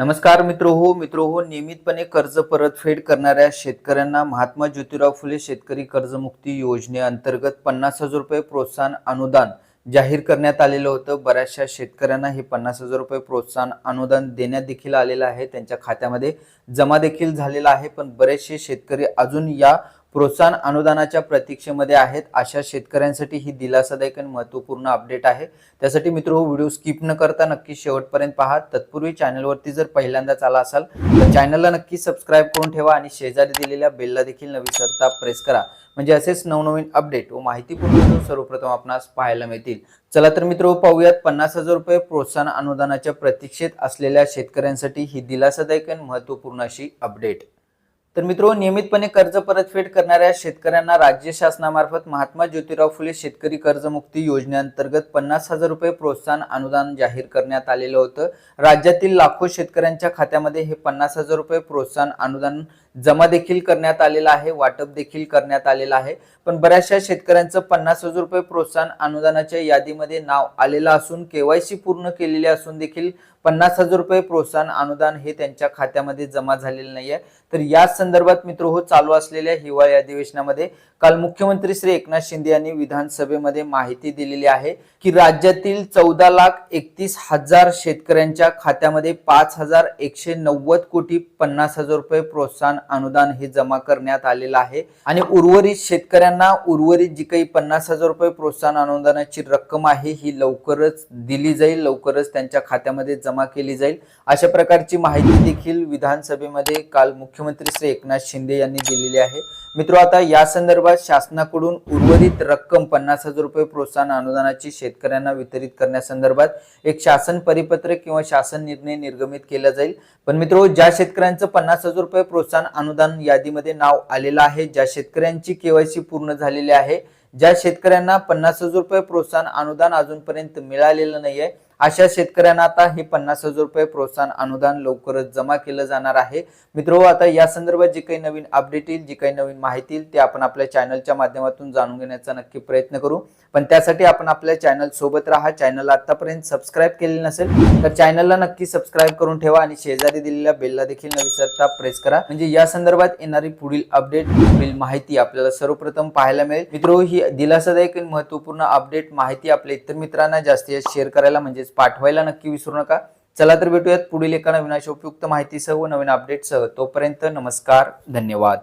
नमस्कार मित्र हो मित्र हो नियमितपणे कर्ज परतफेड करणाऱ्या शेतकऱ्यांना महात्मा ज्योतिराव फुले शेतकरी कर्जमुक्ती योजनेअंतर्गत पन्नास हजार रुपये प्रोत्साहन अनुदान जाहीर करण्यात आलेलं होतं. बऱ्याचशा शेतकऱ्यांना हे पन्नास हजार रुपये प्रोत्साहन अनुदान देण्यात देखील आलेलं आहे. त्यांच्या खात्यामध्ये जमा देखील झालेला आहे. पण बरेचसे शेतकरी अजून या प्रोत्साहन अनुदानाच्या प्रतीक्षेमध्ये आहेत. अशा शेतकऱ्यांसाठी ही दिलासादायक आणि महत्त्वपूर्ण अपडेट आहे. त्यासाठी मित्र हो व्हिडिओ स्किप न करता नक्की शेवटपर्यंत पहा. तत्पूर्वी चॅनलवरती जर पहिल्यांदाच आला असाल तर चॅनलला नक्की सबस्क्राईब करून ठेवा आणि शेजारी दिलेल्या बेलला देखील न विसरता प्रेस करा. म्हणजे असेच नवनवीन अपडेट व माहितीपूर्ण सर्वप्रथम आपणास पाहायला मिळतील. चला तर मित्र हो, पाहूयात. पन्नास हजार रुपये प्रोत्साहन अनुदानाच्या प्रतीक्षेत असलेल्या शेतकऱ्यांसाठी ही दिलासादायक आणि महत्त्वपूर्ण अशी अपडेट. तर मित्र नियमितपणे कर्ज परतफेड करणाऱ्या शेतकऱ्यांना राज्य शासनामार्फत महात्मा ज्योतिराव फुले शेतकरी कर्जमुक्ती योजनेअंतर्गत पन्नास हजार रुपये प्रोत्साहन अनुदान जाहीर करण्यात आलेलं होतं. राज्यातील लाखो शेतकऱ्यांच्या खात्यामध्ये हे पन्नास हजार रुपये प्रोत्साहन अनुदान जमा देखील करण्यात आलेलं आहे वाटप देखील करण्यात आलेलं आहे. पण बऱ्याचशा शेतकऱ्यांचं पन्नास हजार रुपये प्रोत्साहन अनुदानाच्या यादीमध्ये नाव आलेलं असून केवायसी पूर्ण केलेले असून देखील पन्नास हजार रुपये प्रोत्साहन अनुदान हे त्यांच्या खात्यामध्ये जमा झालेलं नाहीये. तर या संदर्भात मित्र हो चालू असलेल्या हिवाळी अधिवेशनामध्ये काल मुख्यमंत्री श्री एकनाथ शिंदे यांनी विधानसभेमध्ये माहिती दिलेली आहे की राज्यातील चौदा लाख एकतीस हजार शेतकऱ्यांच्या खात्यामध्ये पाच हजार एकशे नव्वद कोटी पन्नास हजार रुपये प्रोत्साहन अनुदान हे जमा करण्यात आलेलं आहे. आणि उर्वरित शेतकऱ्यांना उर्वरित जी काही पन्नास हजार रुपये प्रोत्साहन अनुदानाची रक्कम आहे ही लवकरच दिली जाईल लवकरच त्यांच्या खात्यामध्ये जमा केली जाईल. अशा प्रकारची माहिती देखील विधानसभेमध्ये काल मुख्यमंत्री श्री एकनाथ शिंदे यांनी दिलेली आहे. मित्र आता या संदर्भात शासनाकडून उर्वरित रक्कम पन्नास हजार रुपये प्रोत्साहन अनुदानाची शेतकऱ्यांना वितरित करण्यासंदर्भात एक शासन परिपत्रक किंवा शासन निर्णय निर्गमित केला जाईल. पण मित्र ज्या शेतकऱ्यांचं पन्नास हजार रुपये प्रोत्साहन अनुदान यादीमध्ये नाव आलेलं आहे ज्या शेतकऱ्यांची केवायसी पूर्ण झालेली आहे ज्या शेतकऱ्यांना पन्नास हजार रुपये प्रोत्साहन अनुदान अजूनपर्यंत मिळालेलं नाहीये अशा शेतकऱ्यांना आता हे पन्नास हजार रुपये प्रोत्साहन अनुदान लवकरच जमा केलं जाणार आहे. मित्र हो, आता या संदर्भात जे काही नवीन अपडेट येईल जी काही नवीन माहिती येईल ते आपण आपल्या चॅनलच्या माध्यमातून जाणून घेण्याचा नक्की प्रयत्न करू. पण त्यासाठी आपण आपल्या चॅनल सोबत राहा. चॅनल आतापर्यंत सबस्क्राईब केले नसेल तर चॅनलला नक्की सबस्क्राईब करून ठेवा आणि शेजारी दिलेल्या बेलला देखील न विसरता प्रेस करा. म्हणजे या संदर्भात येणारी पुढील अपडेट पुढील माहिती आपल्याला सर्वप्रथम पाहायला मिळेल. मित्रो हो, ही दिलासादायक महत्त्वपूर्ण अपडेट माहिती आपल्या इतर मित्रांना जास्तीत जास्त शेअर करायला म्हणजेच पाठवायला नक्की विसरू नका. चला तर भेटूयात पुढील एका नवीन अशा उपयुक्त माहितीसह व नवीन अपडेटसह तोपर्यंत नमस्कार धन्यवाद.